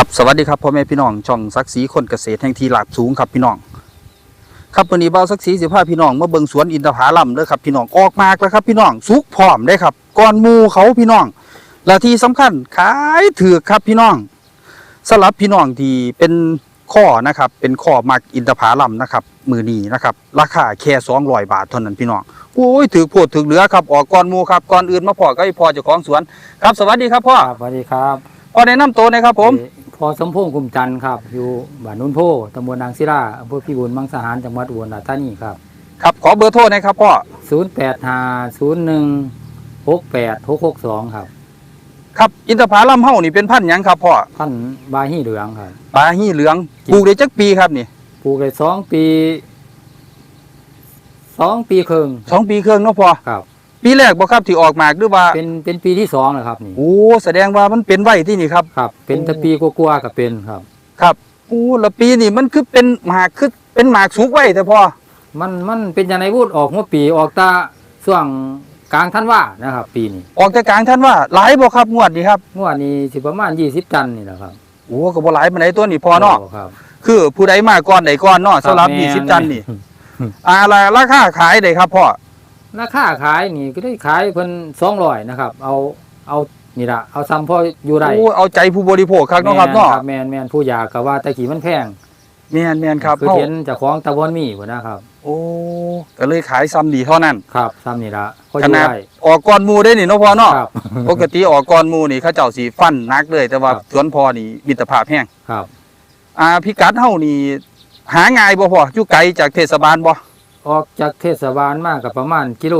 ครับสวัสดีครับพ่อแม่พี่น้องช่องศักดิ์ศรีคนเกษตรแห่งทีหลากสูงครับพี่น้อง ครับวันนี้เบาศักดิ์ศรีสิพาพี่น้องมาเบิ่งสวนอินทผลัมเด้อครับพี่น้องออกมากแล้วครับพี่น้องสุกพร้อมได้ครับก่อนหมูเขาพี่น้องและที่สำคัญขายถือกครับพี่น้องสำหรับพี่น้องที่เป็นข้อนะครับเป็นข้อมักอินทผลัมนะครับมือนี้นะครับราคาแค่200บาทเท่านั้นพี่น้องโอ้ยถือโพดถือเหลือครับออกก่อนหมูครับก่อนอื่นมาพอก็ให้พอเจ้าของสวน ครับสวัสดีครับพ่อครับสวัสดีครับพ่อแนะนำตัวหนะครับผมเอ่อ พอสมพงษ์กุมจันทร์ครับ อยู่บ้านนุ่นโพตำบลนางศิลาอำเภอพิบูลมังสาหารจังหวัดอุบลราชธานีครับ ครับ ขอเบอร์โทรหนะครับพ่อ0850168662 ครับ ครับอินทผลัมเฮานี่เป็นพันธุ์หยังครับพ่อพันธุ์บาฮีเหลืองครับ ปลาหี่เหลืองปลูกได้จักปีครับนี่ปลูกได้สองปีสองปีครึ่งสองปีครึ่งเนาะพ่อครับ ปีแรกบ่ครับที่ออกหมากหรือว่าเป็นเป็นปีที่สองแล้วครับนี่โอ้แสดงว่ามันเป็นไว้ที่นี่ครับ ครับ เป็นแตะปีกลัวาๆก็เป็นครับ ครับโอ้และปีนี่มันคือเป็นหมากคือเป็นหมากสุกไว้แต่พ่อมันมันเป็นยังไงพูดออกหัวปีออกตาช่วงกลางท่านว่านะครับ ปีนี้ออกจากกลางท่านว่าหลายบ่ครับงวดนี้ครับงวดนี้สิประมาณ20ตันนี่แหละครับโอ้ก็บ่หลายปานใดตัวนี่พ่อเนาะโครับคือผู้ใดมาก่อนใดก่อนเนาะสำหรับแม่20ตันนี่อ่าราราคาขายได้ครับพ่อ ราคาขายนี่ก็ได้ขายเพิ่นสองร้อยนะครับ เอาเอานี่ละเอาซ้ำพออยู่ได้โอ้เอาใจผู้บริโภคครับเนาะครับเนาะแมนแมนผู้อยากก็ว่าแตะกี้มันแพงแม่นแม่นครับคือเฮาเห็นเจากของตะวันมีพุ่นนะครับ โอ้ก็เลยขายซ้ำดีเท่านั้นครับซ้ำนี่ละพออขยู่นาดได้ออกก่อนหมูได้นี่เนาะพ่อเนาะครับปกติออกก่อนหมูนี่เขาเจ้าสีฟันนักเลย แต่ว่าครับสวนพอนี่มิตรภาพแห้งครับ อ่าพิกัดเฮานี่หาง่ายบ่พ่ออยู่ไกลจากเทศบาลบ่ ออกจากเทศบาลมากกับประมาณกิโล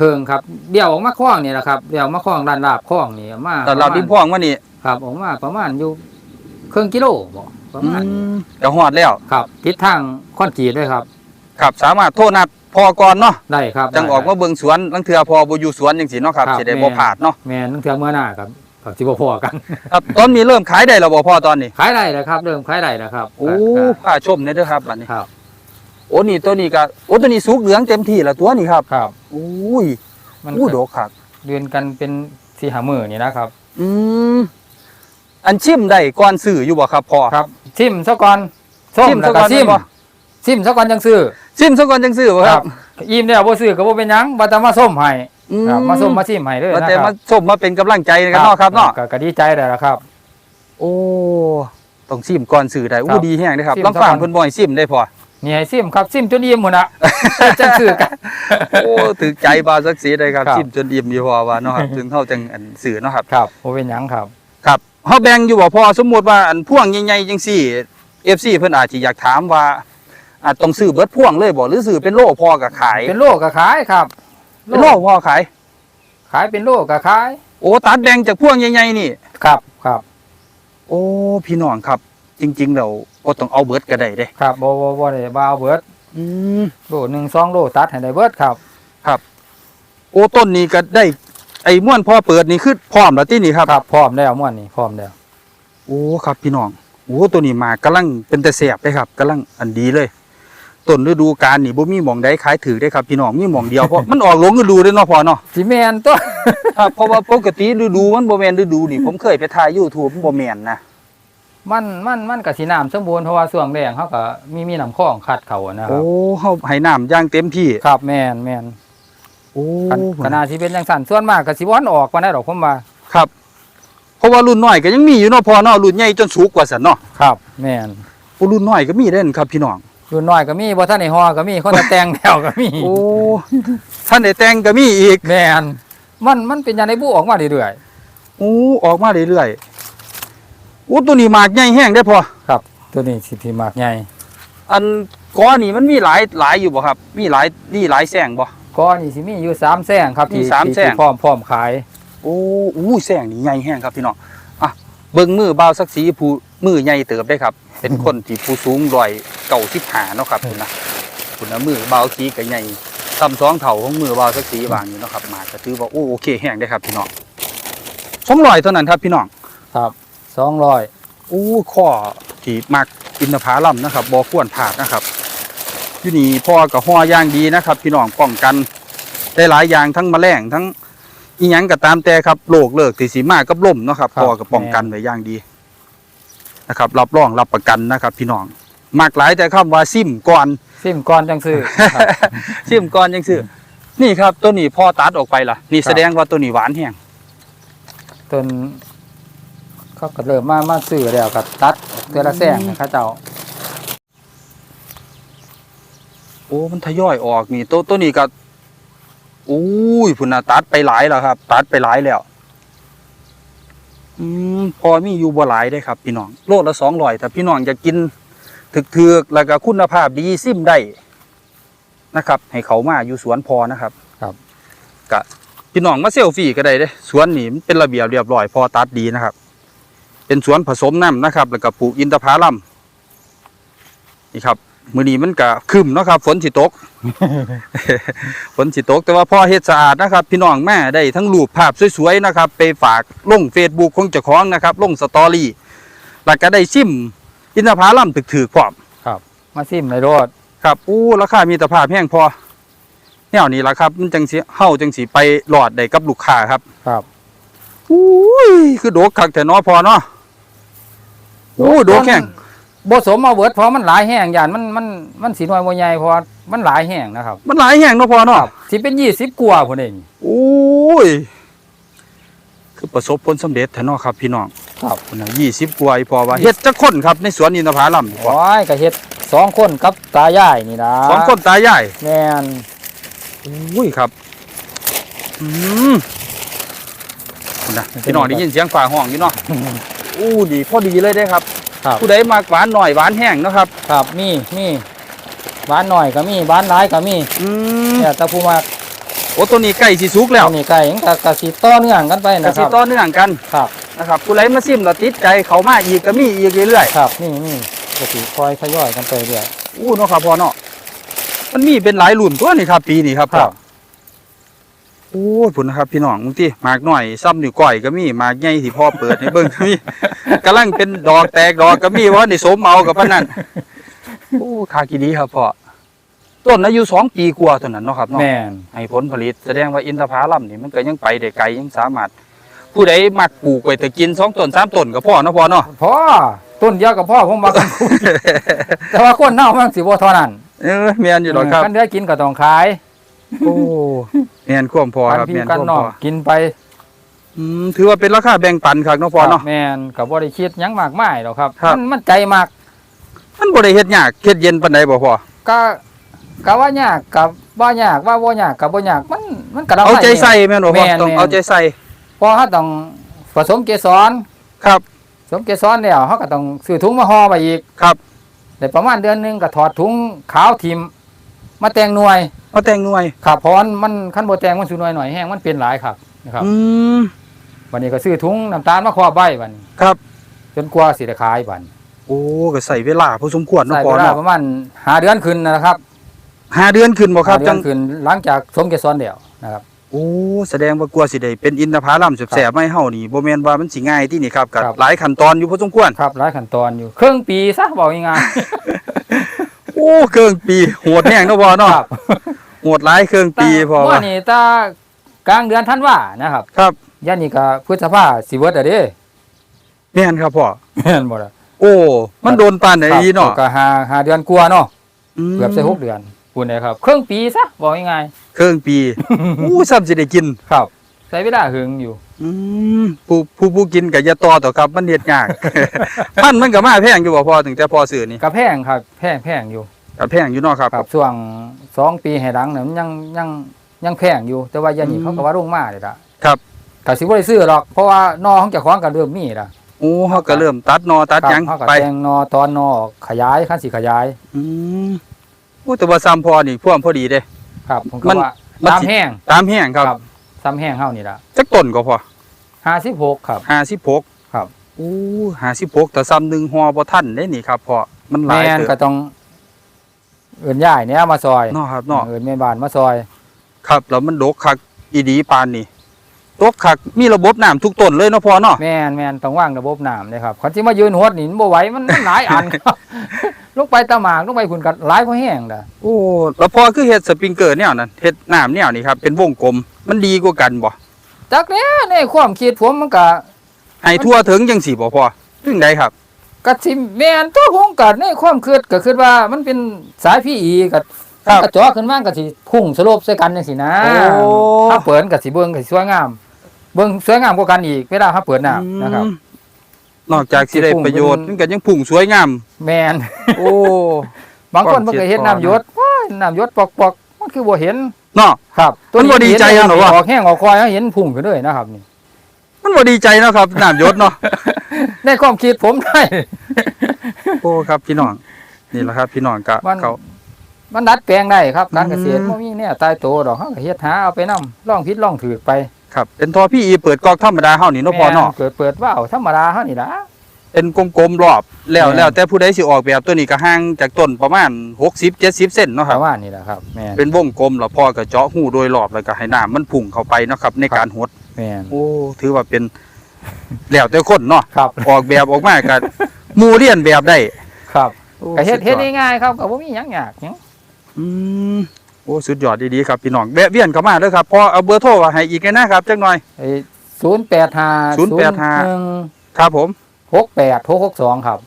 ครึ่งครับเดี่ยวออกมาคล้องนี่แหละครับเดี่ยวมาคล้องด้านลาบคล้องนี่มาตลาดริมพ่องว่านี่ครับออกมาประมาณอยู่ครึ่งกิโลบ่ประมาณก็ฮอดแล้วครับทิศทางคอนกรีตด้วยครับ ครับสามารถโทรนัดพอก่อนเนาะได้ครับจังออกได้มาเบิ่งสวนลังเทื่อพอบ่อยู่สวนจังซี่เนาะครับครับสิได้แม่บ่พลาดเนาะแม่นตั้งแต่เมื่อหน้าครับกับสิบพอกันครับตอนนี้เริ่มขายได้แล้วบ่พ่อตอนนี้ขายได้แล้วครับ เริ่มขายได้แล้วครับโอ้ครับผ้าชมเนี่ยเด้อครับบัดนี้ครับ โอ้นี่ตัวนี้ก็โอ้ตัวนี้สุกเหลืองเต็มที่แล้วตัวนี้ครับครับอุ้ยมันอู้ดอกครับเดือนกันเป็นสี่หามือนี่นะครับ อืมอันชิมได้ก่อนซื้ออยู่บ่ครับพ่อครับซิมซะก่อนส้มชิมแล้วซะก่ก็อนซิมแม่นบ่ซิมซะก่อนจังซื้อชิมซะก่อนจังซื้อบ่ครับ อิ่มแล้วบ่ซื้อก็บ่เป็นหยังบ่ต้องมาส้มให้อืครับมาส้มมาซิมให้เลยมานะแต่คมารับชมมาเป็นกำลังใจกันเนาะครับเนาะก็ก็ดีใจได้แล้วครับ โอ้ต้องซิมก่อนซื้อได้ครัอู้บดีแฮงเด้อครับซิมลองฟังซะก่อนเพิ่นบ่ให้ซิมได้พอ นี่ให้ซิมครับซิมจนอิ่มหมดน่ะจังซื้อกันโอ้ถึกใจบาวสักสีได้ครับครับซิมจนอิ่มอยู่พอว่าเนาะครับถึงเฮาจังอันซื้อเนาะครับครับบ่เป็นหยังครับ ครับเฮาแบ่งอยู่บ่พอสมมุติว่าอันพ่วงใหญ่ๆจังซี่ FC เพิ่นอาจสิอยากถามว่าอาจต้องซื้อเบิดพ่วงเลยบ่หรือซื้อเป็นโลพอก็ขาย เป็นโลก็ขายครับเป็นโลพอขาย ขายเป็นโลก็ขาย โอ้ตัดแบ่งจากพ่วงใหญ่ๆนี่ครับครับ โอ้พี่น้องครับ จริงๆแล้วก็ต้องเอาเบิดก็ได้เด้ครับบ่บ่บ่ได้บ่เอาเบิดอืมโลหนึ่งสองโลตัดให้ได้เบิดครับ โอ้ต้นนี้ก็ได้ไอ้ม่วนพ่อเปิดนี่คือพร้อมแล้วที่นี่ครับ ครับพร้อมแล้วม่วนนี่พร้อมแล้วโอ้ครับพี่น้องโอ้ตัวนี้มากำลังเป็นแต่แสบเลยครับกำลังอันดีเลยต้นฤดูกาลนี่บ่มีหม่องใดขายถือได้ครับพี่น้องมีหม่องเดียวเพราะ มันออกหลงฤดูเด้อเนาะพ่อเนาะสิแม่นตัว ครับเพราะว่าปกติฤดูมันบ่แม่นฤดูนี่ผมเคยไปถ่าย YouTube มันบ่แม่นนะ มันมันมันก็สิน้ำสมบูรณ์เพราะว่าช่วงแรงเขาก็มีมีน้ำคลองคัดเขาอะนะคโอ้รับเฮาให้น้ำอย่างเต็มที่ครับแม่นแม่นโอ้ขนขนาดที่เป็นจังสั่นส่วนมากก็สิบ่อนออกมาได้ดอกผมว่าครับ เพราะว่ารุ่นน้อยก็ยังมีอยู่เนาะพ่อเนาะรุ่นใหญ่จนสุกกว่าซั่นเนาะครับแม่นโอ้รุ่นน้อยก็มีเด่นครับพี่น้อง รุ่นน้อยก็มีบ่ทันได้ฮอก็มีคนจะแต่งแล้วก็มีโอ้ท่านได้แต่งก็มีอีกแม่นมันมันเป็นอย่างในบุออกมาเรื่อยโอ้ออกมาเรื่อยๆโอ้ตัวนี้หมากใหญ่แห้งได้อพอๆครับ ตัวนี้สิพี่มากใหญ่อันก้อนนี่มันมีหลายหลายอยู่บ่ครับ มีหลายนี่หลายแสงบ่ ก้อนนี่สิมีอยู่3แซงครับมีที่สามที่แซงที่พร้อมพร้อมขาย โอ้อู้แสงนี่ใหญ่แห้งครับพี่น้องอะเบิ่งมือบ่าวสักสีผู้มือใหญ่เติบได้ครับ เป็นคนที่ผู้สูงร้อยเก่าสิบหาเนาะครับคุณนะคุณนะมือบ่าวสีก็ใหญ่ซ้ำสองเท่าของมือบ่าวสักสีบางนี่เนาะครับหมากก็ถือว่าโอ้โอเคแห้งได้ครับพี่น้องสองร้อยเท่านั้นครับพี่น้องครับ 200อู้ข้อที่มักอินทผลัมนะครับบ่ควรพลาดนะครับอยู่นี่พ่อกับห่อย่างดีนะครับ พี่น้องป้องกันได้หลายอย่างทั้งแมลงทั้งอีหยังก็ตามแต่ครับโรคเลิกที่สีมากับลมเนาะครับพ่อก็ป้องกันไว้อย่างดีนะครับ รับรองรับประกันนะครับ พี่น้องมากหลายแต่คำว่าซิมก่อน ซิมก่อนจังซื้อ ครับ ซิมก่อนยังซื้อนี่ครับตัวนี้พอตัดออกไปล่ะนี่ครับ แสดงว่าตัวนี้หวานแห้งจน เขาก็เริ่มมามาซื้อแล้วก็ตัดเทือละแซงให้เขาเจ้าโอ้ มันทยอยออกนี่ตัวตัวนี้ก็อุ้ยพุ่นน่ะตัดไปหลายแล้วครับ ตัดไปหลายแล้ว อืมพอมีอยู่บ่หลายได้ครับ พี่น้องโลละสองร้อยถ้าพี่น้องจะกินถึกๆแล้วก็คุณภาพดีซิมได้นะครับ ให้เขามาอยู่สวนพอนะครับ ครับกะพี่น้องมาเซลฟี่ก็ได้เด้สวนนี่มันเป็นระเบียบเรียบร้อยพอตัดดีนะครับ เป็นสวนผสมน้ำนะครับ แล้วก็ปลูกอินทผลัมนี่ครับมื้อนี้มันก็ครึมเนาะครับ ฝนสิตก ฝนสิตก แต่ว่าพอเฮ็ดสะอาดนะครับ พี่น้องแม่ได้ทั้งรูปภาพสวยๆนะครับ ไปฝากลง Facebook ของเจ้าของนะครับ ลงสตอรี่ แล้วก็ได้ชิมอินทผลัมถึกๆพร้อมมาซิมในรถครับอู้ราคามีแต่ภาพแห้งพอแนวนี้ล่ะครับ มันจังสิเฮาจังสิไปหลอดได้กับลูกค้าครับ ครับอุ้ยคือโดกคักแต่น้อพอเนาะ โอ้โดกแห้งบ่สมมาเบิดเพราะมันหลายแห้งอย่างมันมันมันสีน้อยบ่ใหญ่เพราะว่ามันหลายแห้งนะครับ มันหลายแห้งเนาะพอเนาะสิเป็น20กว่าพุ่นเองโอ้ยคือประสบผลสำเร็จแท้เนาะครับ พี่น้องครับคนน่ะ20กว่าอีพอว่าเฮ็ดจักคนครับในสวนอินทผลัมนี่พอโอ้ยก็เฮ็ดสองคนกับตายายนี่นะสองคนตายายแม่นอุ้ยครับอืมนะพี่น้องได้ยินเสียงฝ่าห้องอยู่เนาะ อู้ดีพอดีเลยได้ครับครับผู้ใดมากหวานหน่อยหวานแห้งเนาะครับ ครับมีมีบ้านหน่อยก็มีบ้านหลายก็มีอืมเนี่ยแต่ผู้มากโอ้ตัวนี้ใกล้สิสุกแล้วอันนี้ไก่ยังกะกะสิต่อเนื่องกันไปกนะคสิรับต่อเนื่องกันครับนะครับผู้ใดมาซิมแล้วติดใจเขามาอีกก็มีอีกเรื่อยครับนี่นี่ก็สิคอยทยอยกันไปเรื่อย ๆอู้เนาะครับพ่อเนาะมันมีเป็นหลายรุ่นตัวนี่ครับ ปีนี้ครับครับพ่อ โอ้ยพุ่นนะครับ พี่น้องบางทีหมากหน่อยซ้ำนิ้วก้อยก็มีหมากใหญ่ที่พ่อเปิดให้เบิ่งก็มีกำลังเป็นดอกแตกดอกก็มีว่าในสมเอากับปานนั้นโอ้คากิดีครับพ่อต้นอายุสองปีกว่าตัวนั้นเนาะครับเนาะแม่นให้ผลผลิตแสดงว่าอินทผลัมนี่มันก็ยังไปได้ไกลยังสามารถ ผู้ใดมักปลูกไว้แต่กินสองต้นสามต้นก็พอเนาะพ่อเนาะพ่อต้นเดียวกับพ่อผมมากันคุยแต่ว่าคนเน่ามันสิบ่เท่านั้นเออแม่นอยู่หรอกครับกันเดือกินก็ต้องขาย โอ้แม่นควมพอครับพี่แม่นกันควมนอพกอกินไปอืมถือว่าเป็นราคาแบ่งปันครับเนาะพ่อเนาะครับแม่นก็บ่ได้คิดหยังมากมายหรอกครับครับมันมันใจมาก มันบ่ได้เฮ็ดยากเฮ็ดเย็นปานใดบ่พ่อก็ก็ว่ายากกับว่ายากว่าบ่ยากกับบ่ยากมันมันก็เอาใจได้ใส่แม่นบ่พ่อแม่นต้องแม่นเอาใจใส่พอเฮาต้องผสมเกสรครับผสมเกสรแล้วเฮาก็ต้องซื้อถุงมาห่อไว้อีกครับได้ประมาณเดือนหนึงก็ถอดถุงขาวทิมมาแต่งหน่วย เอาแต่งหน่วยครับเพราะมันมันคันบ่แต่งมันสิหน่วยหน่อยแห้งมันเป็นหลายครับนะครับอืมวันนี้ก็ซื้อถุงน้ำตาลมาครอบไว้บัดนี้ครับ จนกว่าสิได้ขายบัดนี้โอ้ก็ใส่เวลาพอสมควรเนาะใช้พ่อเวลาเนาะประมาณ5เดือนขึ้นนะครับห้าเดือนขึ้นบ่ครับห้าเดืจัองนขึ้นหลังจากสมเกสรแล้วนะครับโอ้แสดงว่ากลัวสิได้เป็นอินทผลัมแสบๆไม่เฮานี่บ่แม่นว่ามันสิง่ายที่นี่ครับก็ครับหลายขั้นตอนอยู่พอสมควร ครับหลายขั้นตอนอยู่ครึ่งปีซะบอกง่ายโอ้เครื่องปีโหดแห้งเนาะพ่อๆเนาะครับ โหดหลายเครื่องปีพ่อว่าว่านี่ตากลางเดือนธันวานะครับ ครับยันนี่ก็พฤษภาสิเบิดอะเด้แม่นครับพ่อแม่นบ่ล่ะโอ้ มันโดนปานไหนครับอีเนาะก็หาหาเดือนกว่าเนาะมเกือบจะหกเดือนพูดนะครับครึ่งปีซะบอกง่ายเครื่องปีอู้ซ้ำสิได้กินๆครับใช้เวลาหึงอยู่อืมผู้ผู้ผู้กินก็อย่าต่อต่อครับมันเฮ็ดยากพันธุ์มันก็มาแพงอยู่บ่พอถึงแต่พอซื้อนี่ก็แพงครับ แพงแพงอยู่ ก็แพงอยู่เนาะครับ ครับช่วงสองปีให้หลังเนี่ยมันยังยังยังแพงอยู่ แต่ว่ายันนี่อืม เขาก็ว่าลงมาเลยล่ะครับก็สิบ่ได้ซื้อหรอกเพราะว่านอของเจ้าของก็เริ่มมีล่ะโอ้เฮาก็เริ่มตัดนอตัดหยังครับเขาก็ไปแทงนอตอนนอขยายขั้นสิขยาย อืมโอ้แต่ว่าซ้ำพอนี่พ่วงพอดีเด้ ครับผมก็มันว่ามันตามสิ แห้งตามแห้งครับครับซ้ำแห้งเฮานี่ล่ะจักต้นก็พอ56ครับ56ครับ โอ้56แต่ซ้ำหนึงฮอบ่ทันเด้นี่ครับพอมันหลายแม่นเติก็บต้อง เอิ้นย้ายเนี่ยมาซอยเนาะครับเนาะเอิ้นแม่บ้านมาซอย ครับ แล้วมันดกคักอีดีปานนี่ดกคักมีระบบน้ำทุกต้นเลยเนาะพอเนาะแม่นแม่นต้องวางระบบน้ำเลยครับคันสิมายืนหวดนี่มันบ่ไหวมันมันหลายอันครับลงไปตะหมากลงไปคุณก็หลายพอแห้งล่ะโอ้แล้วพอคือเฮ็ดสปริงเกอร์แนวนั้นเฮ็ดน้ำแนวนี้ครับเป็นวงกลมมันดีกว่ากันบ่จักแล้วในความคิดผมมันก็ให้ทั่วถึงจังสี่บ่พอถึงใดครับ กะสิแม่นตัวผมก็ในความคิดก็คือว่ามันเป็นสายพี่อีก็ครับ กระจอขึ้นมาก็สิพุ่งสโลบใส่กันจังซี่นะ โอ้ ถ้าเปิดก็สิเบิ่งก็สิสวยงาม เบิ่งสวยงามกว่ากันอีกเวลาถ้าเปิดน้ำนะครับอืมนอกจากสิได้ประโยชน์สิพุ่งมันก็ยังพุ่งสวยงาม แม่นโอ้ บางคนก่เพิ่อนนก็เสียเฮ็ดก่อนน้ำหยศว้ายน้ำหยศปอกๆมันคือบ่เห็นเนาะ ครับมันบ่ดีใจอะเหรอวะ ออกแห้งออกคอยเห็นพุ่งขึ้นเลยนะครับนี่ มันบ่ดีใจเนาะครับน้ำยศเนาะ ในความคิดผมได้ โอ้ครับพี่น้องนี่แหละครับ พี่น้องก็มัน เขา มันดัดแปลงได้ครับ การเกษตรอืมบ่มีเนี่ยตายโตดอกเฮาก็เฮ็ดหาเอาไปนํลองผิดลองถูกไปครับเป็นทอพี่อีเปิดกอกธรรมดาเฮานี่เนาะพอเนาะแม่เกิดเปิดว่าวธรรมดาเฮานี่ล่ะ เป็นกลมๆรอบแล้วแม่น แล้วแต่ผู้ใดสิออกแบบตัวนี้ก็ห่างจากต้นประมาณ 60 70เซนเนาะปครับ ระมาณนี้แหละครับแม่น เป็นวงกลมแล้วพ่อก็เจาะหูโดยรอบแล้วก็ให้น้ำมันพุ่งเข้าไปเนาะครับ ในการหด แม่น โอ้ถือว่าเป็นแล้วแต่คนเนาะครับ ออกแบบออกมาก็หมู่เรียนแบบได้ครับโอ้ก็เฮ็ดสุเฮ็ดยอง่ายๆครับก็บ่มีหยังยากหยังอืมโอ้สุดยอดดีๆครับพี่น้องแวะเวียนเข้ามาเด้อครับพอเอาเบอร์โทรไว้ให้อีกนะครับจักหน่อย ไอ้085 085 ครับผม 68 662ครับ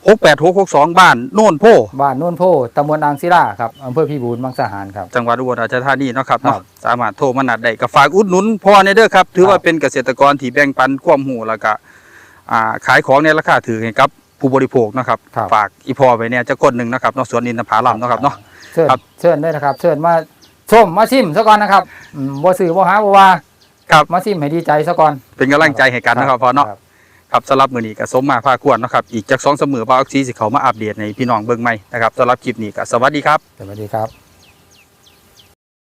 68662บ้านโน่นโพบ้านโน่นโพตำบลอ่างศิลาครับอำเภอพิบูลมังสาหารครับ จังหวัดอุบลราชธานีเนาะครับครัเนาะบสามารถโทรมานัดได้ก็ฝากอุดหนุนพ่อในเด้อครับ ถือว่าเป็นเกษตรกรที่แบ่งปันความรู้แล้วก็อ่าขายของในราคาถือให้กับผู้บริโภคเนาะครับครับ ฝากอีพอไว้เนี่ยจะคนหนึ่งนะครับเนาะสวนอินทผลัมเนาะครับเนาะเชิญครับเชิญได้นะครับ เชิญมาชมมาชิมซะก่อนนะครับอืมบ่ซื้อบ่หาบ่ว่าครับมาชิมให้ดีใจซะก่อนเป็นกำลังใจให้กันนะครับพอเนาะ ครับสำหรับมือนี้ก็สมมาพาควรนะครับอีกจากสองเสมอบ่าอักซีสิเขามาอัปเดตในพี่น้องเบิ้งใหม่นะครับสำหรับคลิปนี้ก็สวัสดีครับ สวัสดีครับ